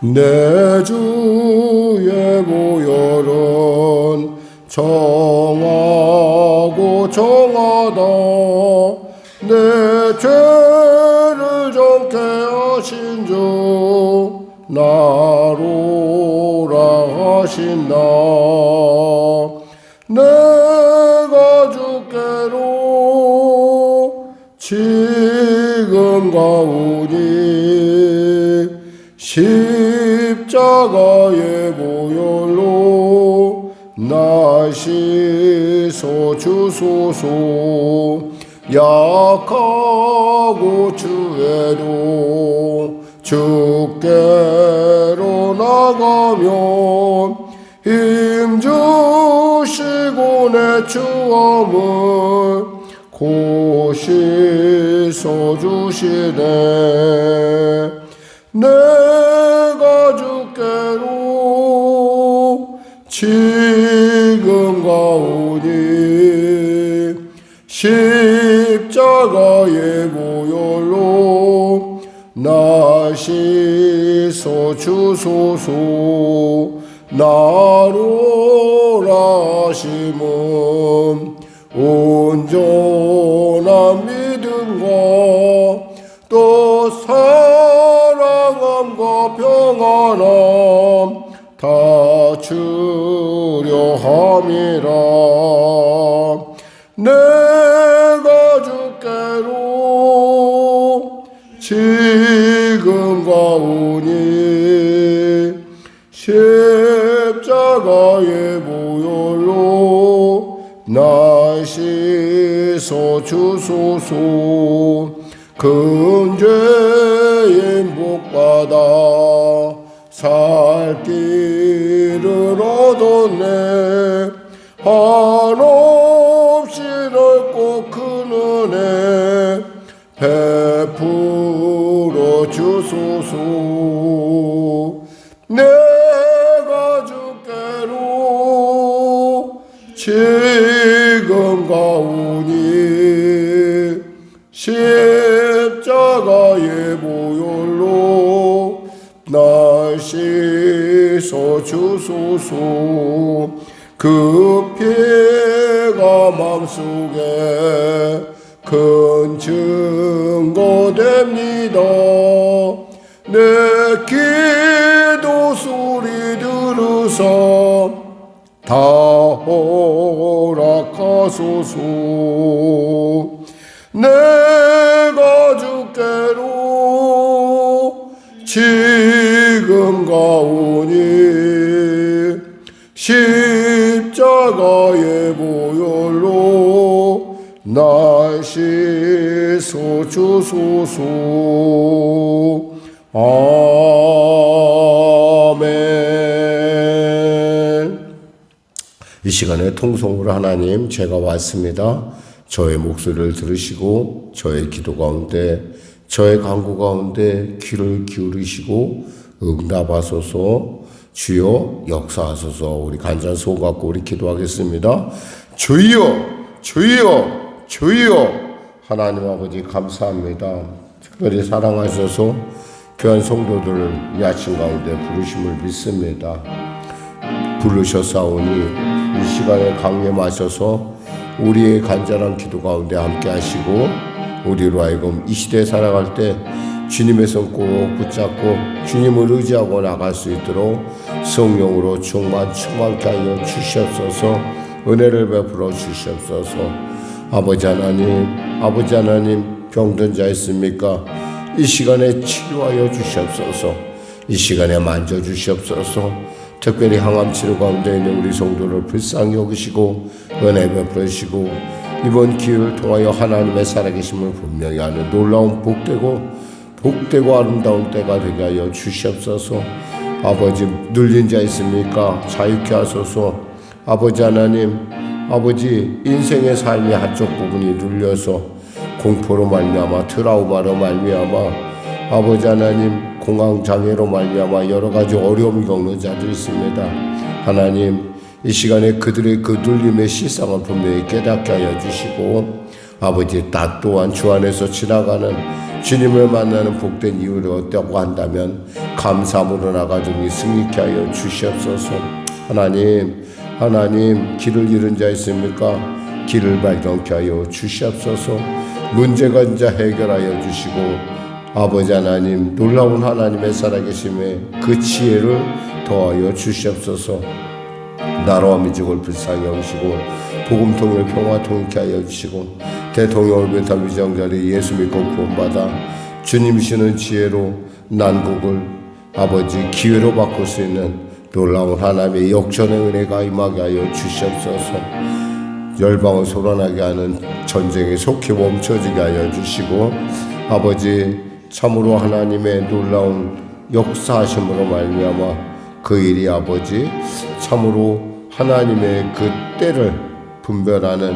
내 주의 보혈은 정하고 정하다. 내 죄를 정케 하신 주 나로라 하신다. 내가 주께로 지금 가오니 십자가의 보혈로 나 씻어 주소서 약하고 주에도 주께로 나가면 힘 주시고 내 추함을 고시서 주시네. 내 십자가의 보혈로 나 씻어 주소서. 나로라 하심은 온전한 믿음과 또 사랑함과 평안함 다 주려 함이라. 내 지금 가오니 십자가의 보혈로 나 씻어 주소서. 근죄 주소서. 내가 주께로 지금 가오니 십자가의 보혈로 날 씻어 주소서. 그 피가 맘속에 큰 증거됩니다 내 기도 소리 들으사 다 허락하소서. 내가 주께로 지금 가오니 십자가의 보혈로 날 씻어 주소서 아멘 이 시간에 통성으로 하나님 제가 왔습니다. 저의 목소리를 들으시고 저의 기도 가운데 저의 간구 가운데 귀를 기울이시고 응답하소서 주여 역사하소서 우리 간절 소원 갖고 우리 기도하겠습니다. 주여 주여 주여 하나님 아버지 감사합니다. 특별히 사랑하셔서 귀한 성도들을 이 아침 가운데 부르심을 믿습니다. 부르셨사오니 이 시간에 강림하셔서 우리의 간절한 기도 가운데 함께 하시고 우리로 하여금 이 시대에 살아갈 때 주님의 손 꼭 붙잡고 주님을 의지하고 나갈 수 있도록 성령으로 충만 충만케 하여 주시옵소서. 은혜를 베풀어 주시옵소서. 아버지 하나님 아버지 하나님 병든 자 있습니까 이 시간에 치료하여 주시옵소서. 이 시간에 만져 주시옵소서. 특별히 항암 치료 가운데 있는 우리 성도를 불쌍히 여기시고 은혜 베푸시고 이번 기회를 통하여 하나님의 살아계심을 분명히 하는 놀라운 복되고 복되고 아름다운 때가 되게 하여 주시옵소서. 아버지 눌린 자 있습니까? 자유케 하소서. 아버지 하나님 아버지 인생의 삶의 한쪽 부분이 눌려서 공포로 말미암아 트라우마로 말미암아 아버지 하나님 공황 장애로 말미암아 여러 가지 어려움을 겪는 자들 있습니다. 하나님 이 시간에 그들의 그 눌림의 실상을 분명히 깨닫게 하여 주시고 아버지 나 또한 주 안에서 지나가는 주님을 만나는 복된 이유를 얻다고 한다면 감사함으로 나가더니 승리케 하여 주시옵소서. 하나님 하나님 길을 잃은 자 있습니까? 길을 발견케 하여 주시옵소서 문제가 이제 해결하여 주시고 아버지 하나님 놀라운 하나님의 살아계심에 그 지혜를 더하여 주시옵소서. 나라와 민족을 불쌍히 여기시고 복음 통일 평화 통일케 하여 주시고 대통령을 비롯한 위정자리 예수 믿고 구원받아 주님이시는 지혜로 난국을 아버지 기회로 바꿀 수 있는 놀라운 하나님의 역전의 은혜가 임하게 하여 주시옵소서 열방을 소란하게 하는 전쟁이 속히 멈춰지게 하여 주시고 아버지 참으로 하나님의 놀라운 역사하심으로 말미암아 그 일이 아버지 참으로 하나님의 그 때를 분별하는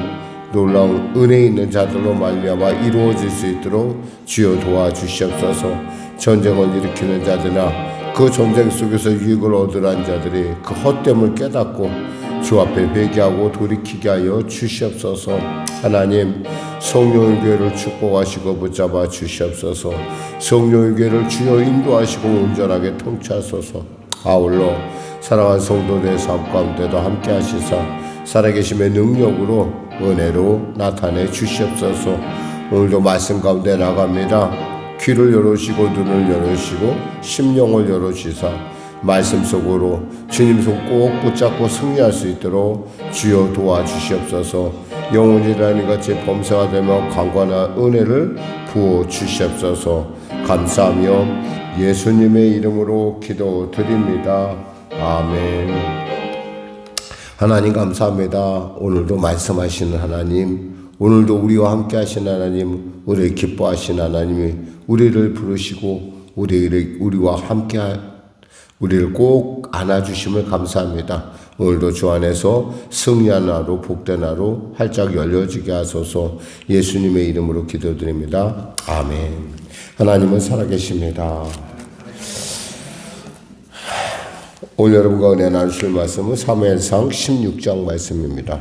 놀라운 은혜 있는 자들로 말미암아 이루어질 수 있도록 주여 도와주시옵소서. 전쟁을 일으키는 자들이나 그 전쟁 속에서 유익을 얻으란 자들이 그 헛됨을 깨닫고 주 앞에 회개하고 돌이키게 하여 주시옵소서. 하나님 성령의 교회를 축복하시고 붙잡아 주시옵소서. 성령의 교회를 주여 인도하시고 온전하게 통치하소서. 아울러 사랑하는 성도들의 삶 가운데도 함께 하시사 살아계심의 능력으로 은혜로 나타내 주시옵소서. 오늘도 말씀 가운데 나갑니다. 귀를 열으시고 눈을 열으시고 심령을 열으시사 말씀 속으로 주님 손 꼭 붙잡고 승리할 수 있도록 주여 도와주시옵소서 영혼이라는 같이 범사가 되며 강관한 은혜를 부어 주시옵소서 감사하며 예수님의 이름으로 기도 드립니다. 아멘. 하나님 감사합니다. 오늘도 말씀하시는 하나님, 오늘도 우리와 함께 하신 하나님, 우리를 기뻐하신 하나님이 우리를 부르시고 우리를 우리와 함께 하- 우리를 꼭 안아주심을 감사합니다. 오늘도 주 안에서 승리한 하루, 복된 하루 활짝 열려지게 하소서 예수님의 이름으로 기도드립니다. 아멘. 하나님은 살아계십니다. 오늘 여러분과 은혜 나누실 말씀은 사무엘상 16장 말씀입니다.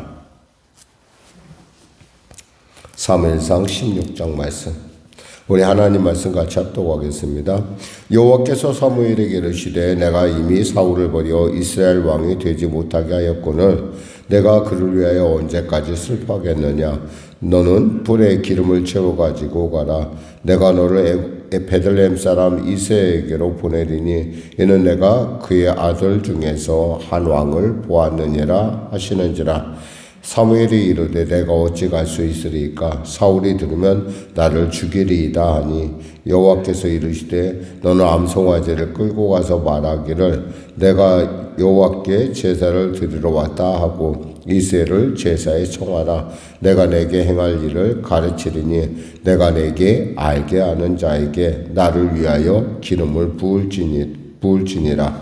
사무엘상 16장 말씀. 우리 하나님 말씀 같이 합독하겠습니다. 여호와께서 사무엘에게 이르시되 내가 이미 사울을 버려 이스라엘 왕이 되지 못하게 하였거늘 내가 그를 위하여 언제까지 슬퍼하겠느냐? 너는 불에 기름을 채워 가지고 가라. 내가 너를 에- 베들레헴 사람 이세에게로 보내리니 이는 내가 그의 아들 중에서 한 왕을 보았느니라 하시는지라 사무엘이 이르되 내가 어찌 갈 수 있으리까? 사울이 들으면 나를 죽이리이다 하니 여호와께서 이르시되 너는 암송아지를 끌고 가서 말하기를 내가 여호와께 제사를 드리러 왔다 하고 이세를 제사에 청하라. 내가 내게 행할 일을 가르치리니 내가 내게 알게 하는 자에게 나를 위하여 기름을 부을지니 부을지니라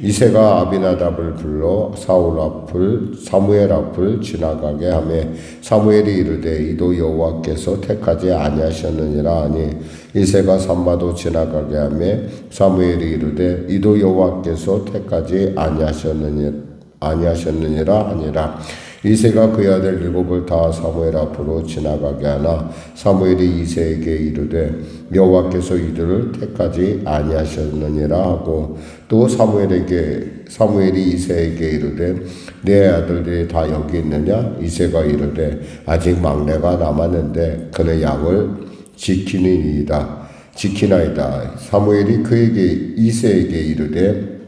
이세가 아비나답을 불러 사울 앞을 사무엘 앞을 지나가게 하매 사무엘이 이르되 이도 여호와께서 택하지 아니하셨느니라 하니 이세가 산마도 지나가게 하매 사무엘이 이르되 이도 여호와께서 택하지 아니하셨느니라 아니하셨느니라 하니라 이세가 그의 아들 일곱을 다 사무엘 앞으로 지나가게 하나 사무엘이 이세에게 이르되 여호와께서 이들을 택하지 아니하셨느니라 하고 또 사무엘에게 사무엘이 이세에게 이르되 내 아들들이 다 여기 있느냐? 이세가 이르되 아직 막내가 남았는데 그는 양을 지키니이다. 지키나이다. 사무엘이 그에게 이세에게 이르되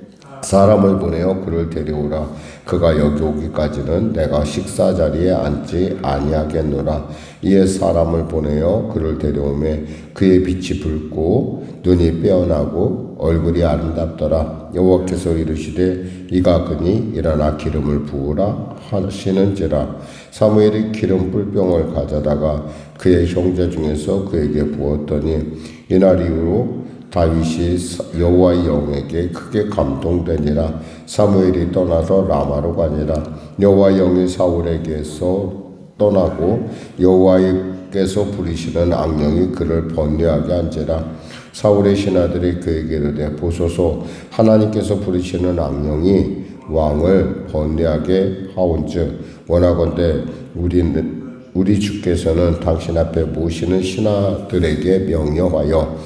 사람을 보내어 그를 데려오라. 그가 여기 오기까지는 내가 식사 자리에 앉지 아니하겠노라. 이에 사람을 보내어 그를 데려오매 그의 빛이 붉고 눈이 빼어나고 얼굴이 아름답더라. 여호와께서 이르시되 이가 그니 일어나 기름을 부으라 하시는지라. 사무엘이 기름 뿔병을 가져다가 그의 형제 중에서 그에게 부었더니 이날 이후로 다윗이 여호와의 영에게 크게 감동되니라. 사무엘이 떠나서 라마로 가니라. 여호와의 영이 사울에게서 떠나고 여호와께서 부리시는 악령이 그를 번뇌하게 한지라. 사울의 신하들이 그에게 이르되 보소서. 하나님께서 부리시는 악령이 왕을 번뇌하게 하온즉 원하건대 우리는 우리 주께서는 당신 앞에 모시는 신하들에게 명령하여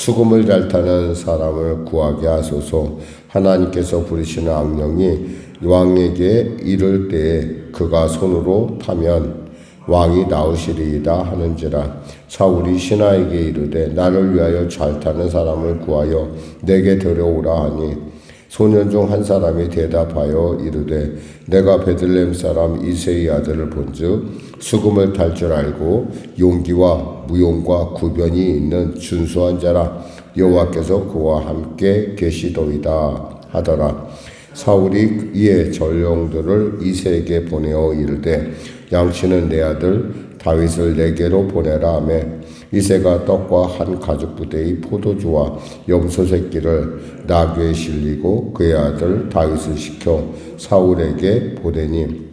수금을 잘 타는 사람을 구하게 하소서. 하나님께서 부르시는 악령이 왕에게 이를 때에 그가 손으로 타면 왕이 나으시리이다 하는지라. 사울이 신하에게 이르되 나를 위하여 잘 타는 사람을 구하여 내게 데려오라 하니 소년 중 한 사람이 대답하여 이르되 내가 베들레헴 사람 이세의 아들을 본즉 수금을 탈 줄 알고 용기와 무용과 구변이 있는 준수한 자라. 여호와께서 그와 함께 계시도이다 하더라. 사울이 이에 전령들을 이세에게 보내어 이르되 양치는 내 아들 다윗을 내게로 보내라 하매 이세가 떡과 한 가죽 부대의 포도주와 염소 새끼를 나귀에 실리고 그의 아들 다윗을 시켜 사울에게 보내니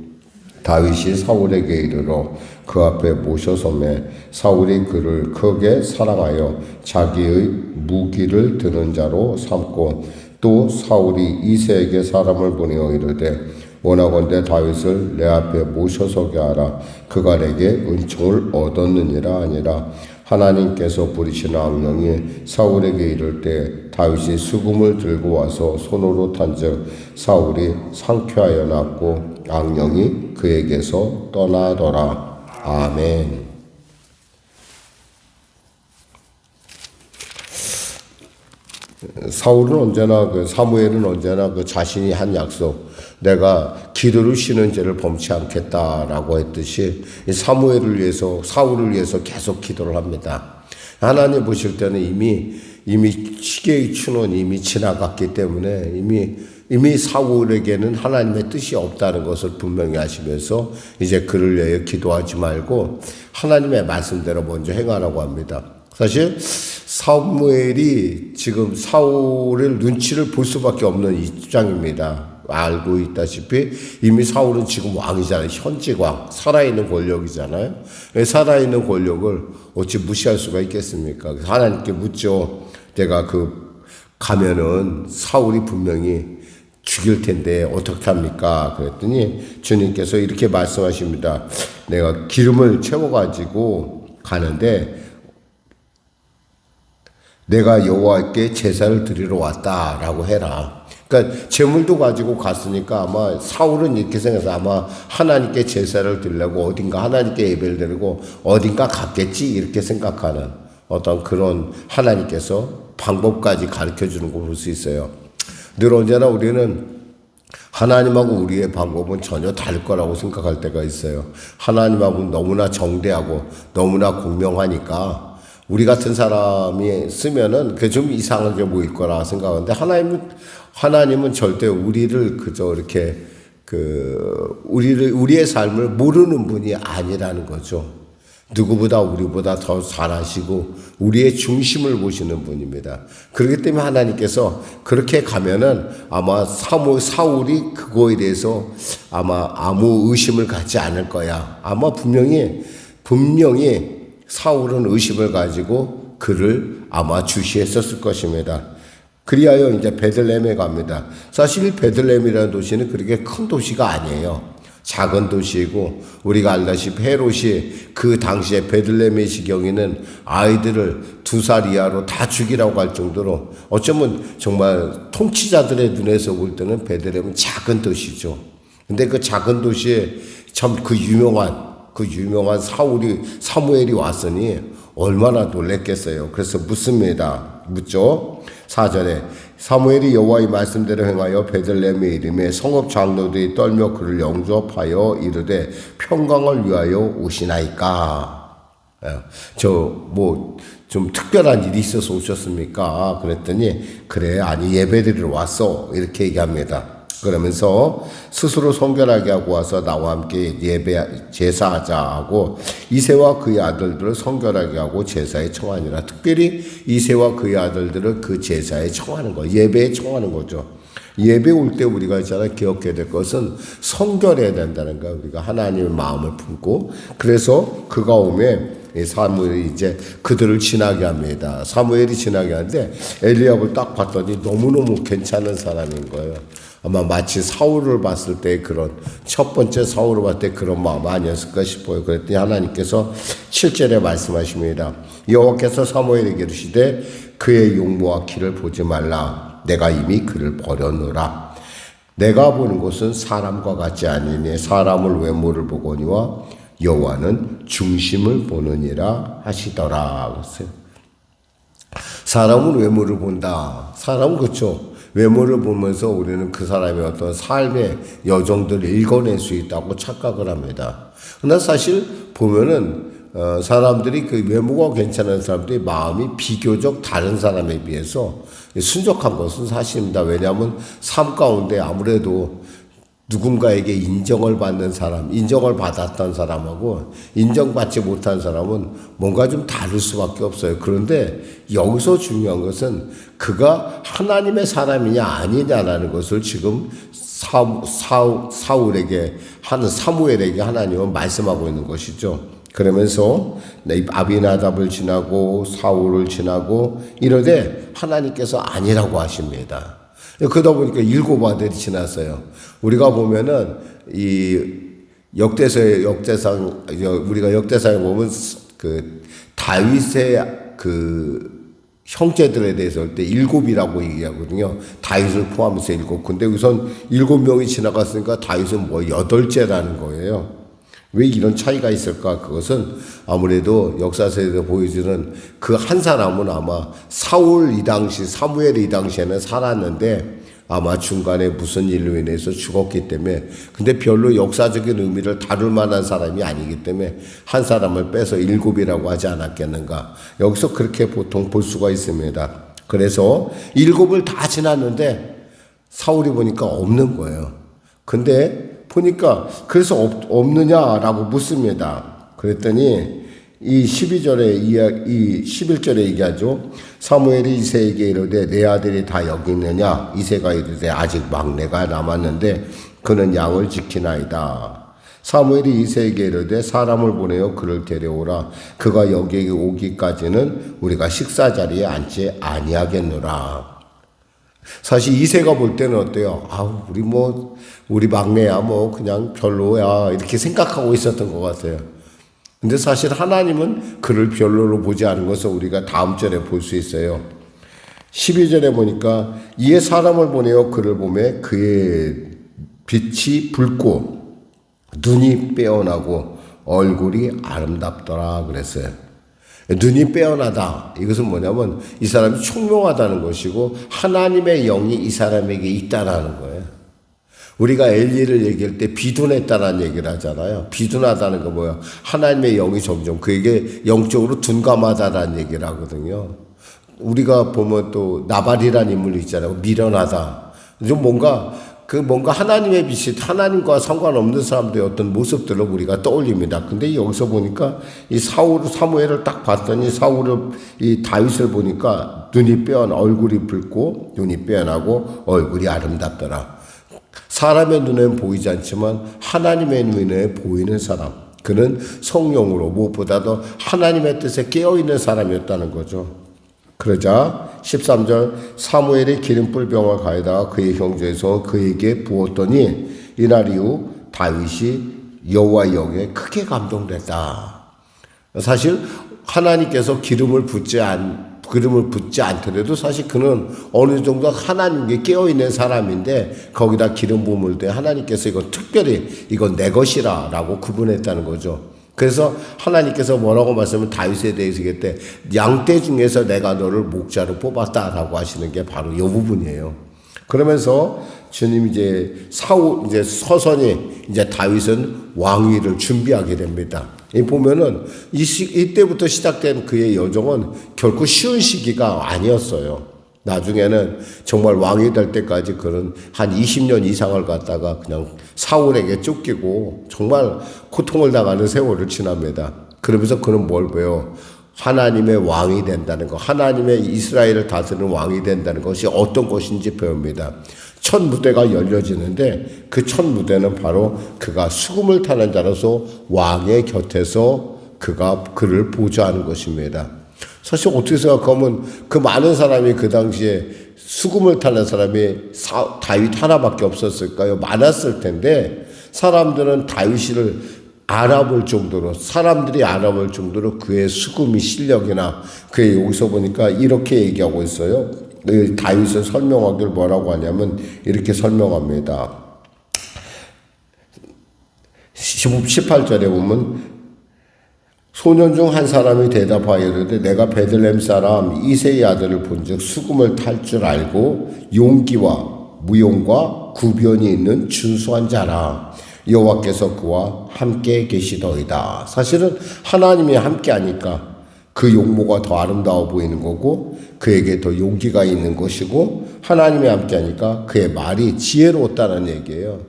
다윗이 사울에게 이르러 그 앞에 모셔서매 사울이 그를 크게 사랑하여 자기의 무기를 드는 자로 삼고 또 사울이 이세에게 사람을 보내어 이르되 원하건대 다윗을 내 앞에 모셔서게 하라. 그가 내게 은총을 얻었느니라 아니라 하나님께서 부리시는 악령이 사울에게 이를 때 다윗이 수금을 들고 와서 손으로 탄즉 사울이 상쾌하여 났고 악령이 그에게서 떠나더라 아멘. 사울은 언제나 그 사무엘은 언제나 그 자신이 한 약속 내가 기도를 쉬는 죄를 범치 않겠다라고 했듯이 이 사무엘을 위해서 사울을 위해서 계속 기도를 합니다. 하나님 보실 때는 이미 이미 시계의 추는 이미 지나갔기 때문에 이미 이미 사울에게는 하나님의 뜻이 없다는 것을 분명히 하시면서 이제 그를 위하여 기도하지 말고 하나님의 말씀대로 먼저 행하라고 합니다. 사실 사무엘이 지금 사울의 눈치를 볼 수밖에 없는 입장입니다. 알고 있다시피 이미 사울은 지금 왕이잖아요. 현직 왕, 살아있는 권력이잖아요. 살아있는 권력을 어찌 무시할 수가 있겠습니까? 하나님께 묻죠. 내가 그 가면은 사울이 분명히 죽일 텐데 어떻게 합니까? 그랬더니 주님께서 이렇게 말씀하십니다. 내가 기름을 채워가지고 가는데 내가 여호와께 제사를 드리러 왔다라고 해라. 그러니까 재물도 가지고 갔으니까 아마 사울은 이렇게 생각해서 아마 하나님께 제사를 드리려고 어딘가 하나님께 예배를 드리고 어딘가 갔겠지 이렇게 생각하는 어떤 그런 하나님께서 방법까지 가르쳐 주는 거볼수 있어요. 늘 언제나 우리는 하나님하고 우리의 방법은 전혀 다를 거라고 생각할 때가 있어요. 하나님하고 너무나 정대하고 너무나 공명하니까 우리 같은 사람이 쓰면은 그게 좀 이상하게 보일 거라 생각하는데 하나님은 하나님은 절대 우리를 그저 이렇게 그 우리를 우리의 삶을 모르는 분이 아니라는 거죠. 누구보다 우리보다 더 잘하시고 우리의 중심을 보시는 분입니다. 그렇기 때문에 하나님께서 그렇게 가면은 아마 사무 사울이 그거에 대해서 아마 아무 의심을 갖지 않을 거야. 아마 분명히 분명히 사울은 의심을 가지고 그를 아마 주시했었을 것입니다. 그리하여 이제 베들레헴에 갑니다. 사실 베들레헴이라는 도시는 그렇게 큰 도시가 아니에요. 작은 도시이고 우리가 알다시피 헤롯이 그 당시에 베들레헴의 시경에는 아이들을 두 살 이하로 다 죽이라고 할 정도로 어쩌면 정말 통치자들의 눈에서 볼 때는 베들레헴은 작은 도시죠. 근데 그 작은 도시에 참 그 유명한 그 유명한 사울이 사무엘이 왔으니 얼마나 놀랬겠어요. 그래서 묻습니다. 묻죠. 4절에 사무엘이 여호와의 말씀대로 행하여 베들레헴에 이름에 성읍 장로들이 떨며 그를 영접하여 이르되 평강을 위하여 오시나이까 예, 저뭐 좀 특별한 일이 있어서 오셨습니까? 그랬더니 그래 아니 예배드리러 왔어 이렇게 얘기합니다. 그러면서 스스로 성결하게 하고 와서 나와 함께 예배 제사하자 하고 이세와 그의 아들들을 성결하게 하고 제사에 청하니라. 특별히 이세와 그의 아들들을 그 제사에 청하는 거, 예배에 청하는 거죠. 예배 올 때 우리가 있잖아 기억해야 될 것은 성결해야 된다는 거야. 우리가 하나님의 마음을 품고 그래서 그가 오면 이 사무엘이 이제 그들을 지나게 합니다. 사무엘이 지나게 하는데 엘리압을 딱 봤더니 너무너무 괜찮은 사람인 거예요. 아마 마치 사울을 봤을 때 그런 첫 번째 사울을 봤을 때 그런 마음 아니었을까 싶어요. 그랬더니 하나님께서 7절에 말씀하십니다. 여호와께서 사무엘에게 이르시되 그의 용모와 키를 보지 말라. 내가 이미 그를 버렸노라. 내가 보는 것은 사람과 같지 아니니 사람을 외모를 보거니와 여호와는 중심을 보느니라 하시더라. 그랬어요. 사람은 외모를 본다. 사람은 그렇죠. 외모를 보면서 우리는 그 사람의 어떤 삶의 여정들을 읽어낼 수 있다고 착각을 합니다. 그러나 사실 보면은 어, 사람들이 그 외모가 괜찮은 사람들이 마음이 비교적 다른 사람에 비해서 순적한 것은 사실입니다. 왜냐하면 삶 가운데 아무래도 누군가에게 인정을 받는 사람, 인정을 받았던 사람하고 인정받지 못한 사람은 뭔가 좀 다를 수밖에 없어요. 그런데 여기서 중요한 것은 그가 하나님의 사람이냐 아니냐라는 것을 지금 사, 사, 사울에게 하는 사무엘에게 하나님은 말씀하고 있는 것이죠. 그러면서 아비나답을 지나고 사울을 지나고 이러되 하나님께서 아니라고 하십니다. 그러다 보니까 일곱 아들이 지났어요. 우리가 보면은 이 역대서의 역대상 우리가 역대상에 보면 그 다윗의 그 형제들에 대해서 할 때 일곱이라고 얘기하거든요. 다윗을 포함해서 일곱. 근데 우선 일곱 명이 지나갔으니까 다윗은 뭐 여덟째라는 거예요. 왜 이런 차이가 있을까? 그것은 아무래도 역사서에서 보여주는 그 한 사람은 아마 사울 이 당시, 사무엘 이 당시에는 살았는데 아마 중간에 무슨 일로 인해서 죽었기 때문에 근데 별로 역사적인 의미를 다룰 만한 사람이 아니기 때문에 한 사람을 빼서 일곱이라고 하지 않았겠는가. 여기서 그렇게 보통 볼 수가 있습니다. 그래서 일곱을 다 지났는데 사울이 보니까 없는 거예요. 근데 보니까 그래서 없, 없느냐라고 묻습니다. 그랬더니 이 12절에 이야, 이 11절에 얘기하죠. 사무엘이 이세에게 이르되 내 아들이 다 여기 있느냐? 이세가 이르되 아직 막내가 남았는데 그는 양을 지키나이다. 사무엘이 이세에게 이르되 사람을 보내어 그를 데려오라. 그가 여기에 오기까지는 우리가 식사 자리에 앉지 아니하겠노라. 사실 이세가 볼 때는 어때요? 아우, 우리 뭐, 우리 막내야 뭐 그냥 별로야. 이렇게 생각하고 있었던 것 같아요. 근데 사실 하나님은 그를 별로로 보지 않은 것을 우리가 다음 절에 볼 수 있어요. 12절에 보니까 이에 사람을 보내어 그를 보매 그의 빛이 붉고 눈이 빼어나고 얼굴이 아름답더라 그랬어요. 눈이 빼어나다. 이것은 뭐냐면 이 사람이 총명하다는 것이고 하나님의 영이 이 사람에게 있다라는 거예요. 우리가 엘리를 얘기할 때 비둔했다는 얘기를 하잖아요. 비둔하다는 거 뭐야? 하나님의 영이 점점 그에게 영적으로 둔감하다라는 얘기를 하거든요. 우리가 보면 또 나발이라는 인물이 있잖아요. 미련하다. 좀 뭔가 그 뭔가 하나님의 빛이 하나님과 상관없는 사람들의 어떤 모습들을 우리가 떠올립니다. 근데 여기서 보니까 이 사울 사무엘을 딱 봤더니 사울을 이 다윗을 보니까 눈이 빼어나 얼굴이 붉고 눈이 빼어나고 얼굴이 아름답더라. 사람의 눈에는 보이지 않지만 하나님의 눈에 보이는 사람. 그는 성령으로 무엇보다도 하나님의 뜻에 깨어있는 사람이었다는 거죠. 그러자 13절 사무엘이 기름불 병을 가에다가 그의 형제에서 그에게 부었더니 이날 이후 다윗이 여호와 영에 크게 감동됐다. 사실 하나님께서 기름을 붓지 않 기름을 붓지 않더라도 사실 그는 어느 정도 하나님께 깨어 있는 사람인데 거기다 기름 부음을 때 하나님께서 이건 특별히 이건 내 것이라 라고 구분했다는 거죠. 그래서 하나님께서 뭐라고 말씀을 다윗에 대해서 그때 양떼 중에서 내가 너를 목자로 뽑았다라고 하시는 게 바로 이 부분이에요. 그러면서 주님 이제 사우 이제 서선이 이제 다윗은 왕위를 준비하게 됩니다. 이 보면은 이 시, 이때부터 시작된 그의 여정은 결코 쉬운 시기가 아니었어요. 나중에는 정말 왕이 될 때까지 그런 한 20년 이상을 갖다가 그냥 사울에게 쫓기고 정말 고통을 당하는 세월을 지납니다. 그러면서 그는 뭘 배워? 하나님의 왕이 된다는 것, 하나님의 이스라엘을 다스리는 왕이 된다는 것이 어떤 것인지 배웁니다. 첫 무대가 열려지는데 그 첫 무대는 바로 그가 수금을 타는 자로서 왕의 곁에서 그가 그를 보좌하는 것입니다. 사실 어떻게 생각하면 그 많은 사람이 그 당시에 수금을 타는 사람이 사, 다윗 하나밖에 없었을까요? 많았을 텐데 사람들은 다윗을 알아볼 정도로 사람들이 알아볼 정도로 그의 수금이 실력이나 그의 여기서 보니까 이렇게 얘기하고 있어요. 그 다윗을 설명하길 뭐라고 하냐면 이렇게 설명합니다. 18절에 보면 소년 중 한 사람이 대답하여 이르되 내가 베들렘 사람 이세의 아들을 본즉 수금을 탈 줄 알고 용기와 무용과 구변이 있는 준수한 자라 여호와께서 그와 함께 계시더이다. 사실은 하나님이 함께 하니까 그 용모가 더 아름다워 보이는 거고 그에게 더 용기가 있는 것이고 하나님이 함께 하니까 그의 말이 지혜로웠다는 얘기예요.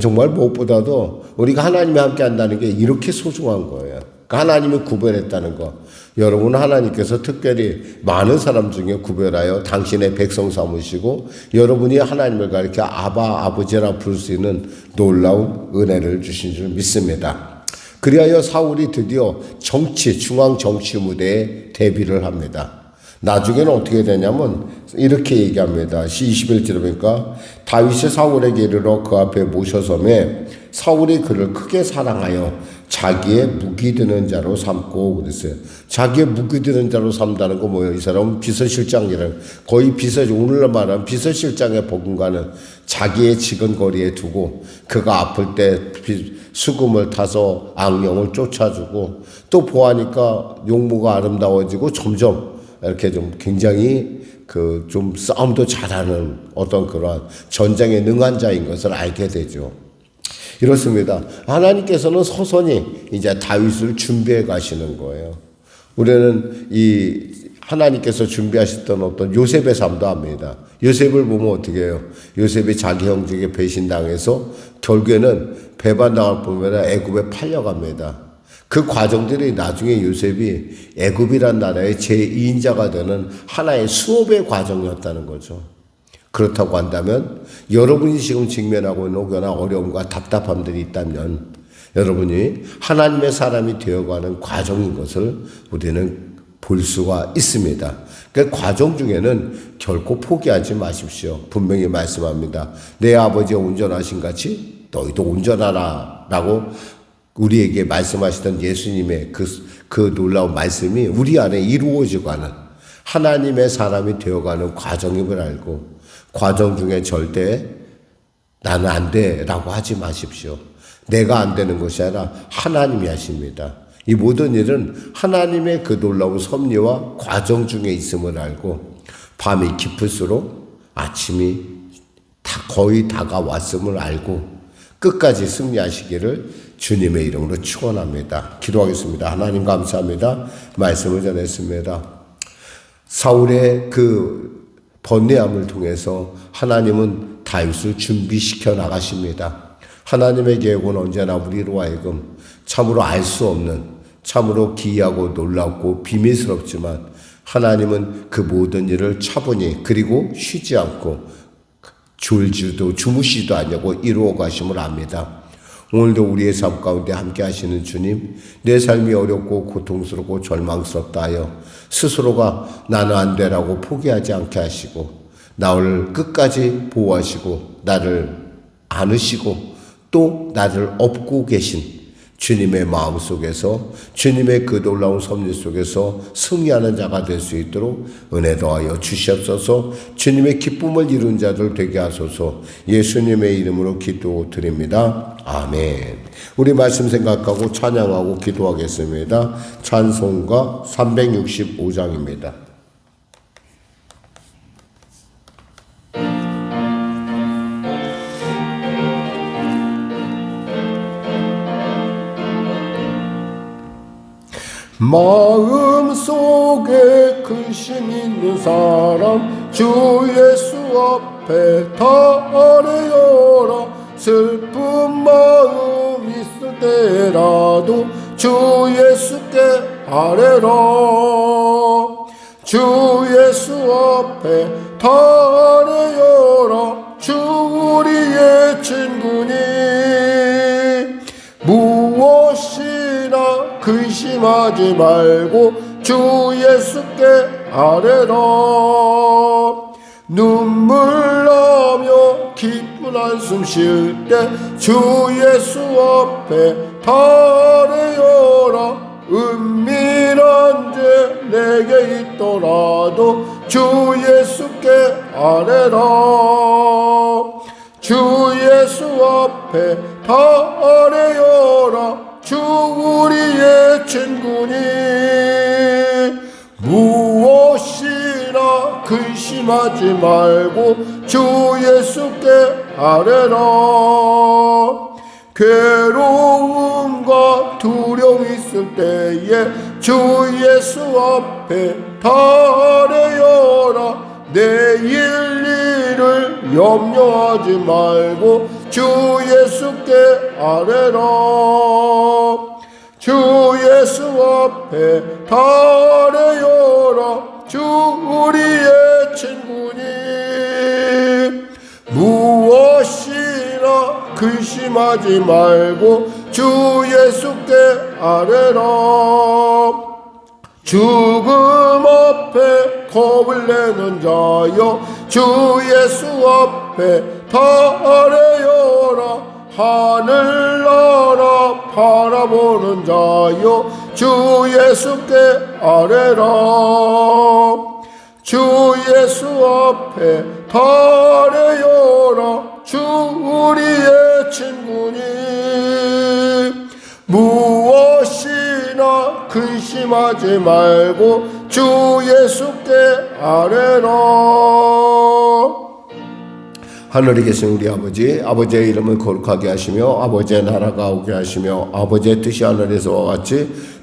정말 무엇보다도 우리가 하나님이 함께 한다는 게 이렇게 소중한 거예요. 그러니까 하나님이 구별했다는 거. 여러분 하나님께서 특별히 많은 사람 중에 구별하여 당신의 백성 삼으시고 여러분이 하나님을 가리켜 아바 아버지라 부를 수 있는 놀라운 은혜를 주신 줄 믿습니다. 그리하여 사울이 드디어 정치 중앙 정치 무대에 데뷔를 합니다. 나중에는 어떻게 되냐면 이렇게 얘기합니다. 시 21절에 보니까 다윗이 사울에게 이르러 그 앞에 모셔서매 사울이 그를 크게 사랑하여 자기의 무기 드는 자로 삼고 그랬어요. 자기의 무기 드는 자로 삼다는 거 뭐예요? 이 사람은 비서실장이라는 거의 비서 오늘날 말하면 비서실장의 복음과는 자기의 지근거리에 두고 그가 아플 때 수금을 타서 악령을 쫓아주고 또 보아니까 용모가 아름다워지고 점점 이렇게 좀 굉장히 그 좀 싸움도 잘하는 어떤 그러한 전쟁에 능한 자인 것을 알게 되죠. 이렇습니다. 하나님께서는 서서히 이제 다윗을 준비해 가시는 거예요. 우리는 이 하나님께서 준비하셨던 어떤 요셉의 삶도 압니다. 요셉을 보면 어떻게 해요? 요셉이 자기 형제에게 배신당해서 결국에는 배반당할 뿐만 애굽에 팔려갑니다. 그 과정들이 나중에 요셉이 애굽이란 나라의 제2인자가 되는 하나의 수업의 과정이었다는 거죠. 그렇다고 한다면 여러분이 지금 직면하고 있는 혹여나 어려움과 답답함들이 있다면 여러분이 하나님의 사람이 되어가는 과정인 것을 우리는 볼 수가 있습니다. 그 과정 중에는 결코 포기하지 마십시오. 분명히 말씀합니다. 내 아버지가 운전하신 같이 너희도 운전하라. 라고 우리에게 말씀하시던 예수님의 그, 그 놀라운 말씀이 우리 안에 이루어지고하는 하나님의 사람이 되어가는 과정임을 알고 과정 중에 절대 나는 안 돼. 라고 하지 마십시오. 내가 안 되는 것이 아니라 하나님이 하십니다. 이 모든 일은 하나님의 그 놀라운 섭리와 과정 중에 있음을 알고 밤이 깊을수록 아침이 다 거의 다가왔음을 알고 끝까지 승리하시기를 주님의 이름으로 축원합니다. 기도하겠습니다. 하나님 감사합니다. 말씀을 전했습니다. 사울의 그 번뇌함을 통해서 하나님은 다윗을 준비시켜 나가십니다. 하나님의 계획은 언제나 우리로 하여금 참으로 알 수 없는 참으로 기이하고 놀랍고 비밀스럽지만 하나님은 그 모든 일을 차분히 그리고 쉬지 않고 졸지도 주무시도 않냐고 이루어 가심을 압니다. 오늘도 우리의 삶 가운데 함께 하시는 주님, 내 삶이 어렵고 고통스럽고 절망스럽다 하여 스스로가 나는 안 되라고 포기하지 않게 하시고, 나를 끝까지 보호하시고, 나를 안으시고, 또 나를 업고 계신 주님의 마음 속에서 주님의 그 놀라운 섭리 속에서 승리하는 자가 될 수 있도록 은혜 더하여 주시옵소서 주님의 기쁨을 이룬 자들 되게 하소서 예수님의 이름으로 기도 드립니다. 아멘. 우리 말씀 생각하고 찬양하고 기도하겠습니다. 찬송가 365장입니다. 마음 속에 근심 있는 사람 주 예수 앞에 다 아뢰어라. 슬픈 마음 있을 때라도 주 예수께 아뢰라. 주 예수 앞에 다 근심하지 말고 주 예수께 아뢰라 눈물 나며 기쁜 한숨 쉴 때 주 예수 앞에 다 아뢰어라. 은밀한 죄 내게 있더라도 주 예수께 아뢰라 주 예수 앞에 다 아뢰어라 주 우리의 친구니. 무엇이나 근심하지 말고 주 예수께 아뢰라. 괴로움과 두려움 있을 때에 주 예수 앞에 다 아뢰어라. 내일 일을 염려하지 말고 주 예수께 아뢰라. 주 예수 앞에 다 아뢰어라. 주 우리의 친구니. 무엇이나 근심하지 말고 주 예수께 아뢰라. 죽음 앞에 겁을 내는 자여 주 예수 앞에 다 아뢰어라. 하늘 나라 바라보는 자여 주 예수께 아뢰라. 주 예수 앞에 다 아뢰어라. 주 우리의 친구니 근심하지 말고 주 예수께 아뢰라 하늘에 계신 우리 아버지 아버지의 이름을 거룩하게 하시며 아버지의 나라가 오게 하시며 아버지의 뜻이 하늘에서와 같이